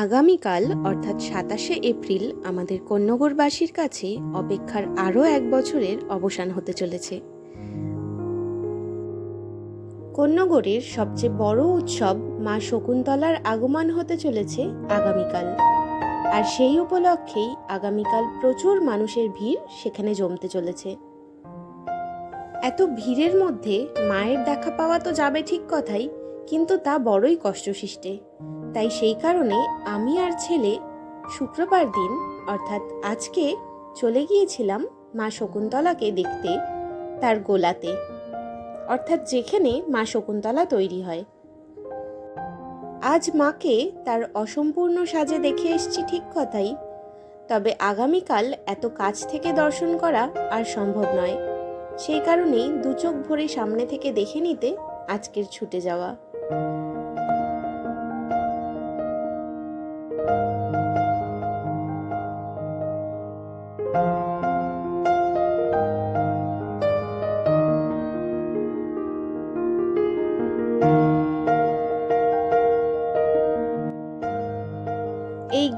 আগামীকাল, অর্থাৎ সাতাশে এপ্রিল, আমাদের কন্যগরবাসীর কাছে অপেক্ষার আরও এক বছরের অবসান হতে চলেছে। কন্যগরের সবচেয়ে বড় উৎসব মা শকুন্তলার আগমন হতে চলেছে আগামীকাল। আর সেই উপলক্ষেই আগামীকাল প্রচুর মানুষের ভিড় সেখানে জমতে চলেছে। এত ভিড়ের মধ্যে মায়ের দেখা পাওয়া তো যাবে ঠিক কথাই কিন্তু তা বড়ই কষ্টসৃষ্টে। তাই সেই কারণে আমি আর ছেলে শুক্রবার দিন, অর্থাৎ আজকে, চলে গিয়েছিলাম মা শকুন্তলাকে দেখতে, তার গোলাতে। অর্থাৎ যেখানে মা শকুন্তলা তৈরি হয়। আজ মাকে তার অসম্পূর্ণ সাজে দেখে এসছি ঠিক কথাই, তবে আগামীকাল এত কাছ থেকে দর্শন করা আর সম্ভব নয়। সেই কারণেই দু চোখ ভরে সামনে থেকে দেখে নিতে আজকের ছুটে যাওয়া। এই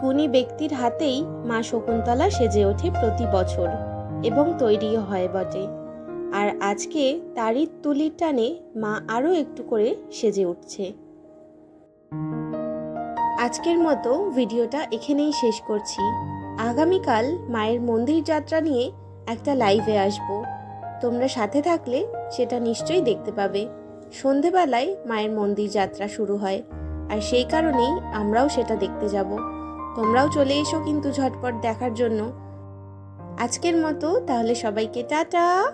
গুণী ব্যক্তির হাতেই মা শকুন্তলা সেজে ওঠে প্রতি বছর এবং তৈরিও হয় বটে। আর আজকে তারই তুলির টানে মা আরও একটু করে সেজে উঠছে। আজকের মতো ভিডিওটা এখানেই শেষ করছি। আগামীকাল মায়ের মন্দির যাত্রা নিয়ে একটা লাইভে আসব। তোমরা সাথে থাকলে সেটা নিশ্চয়ই দেখতে পাবে। সন্ধেবেলায় মায়ের মন্দির যাত্রা শুরু হয় আর সেই কারণেই আমরাও সেটা দেখতে যাব। তোমরাও চলে এসো কিন্তু ঝটপট দেখার জন্য। আজকের মতো তাহলে সবাইকে টাটা।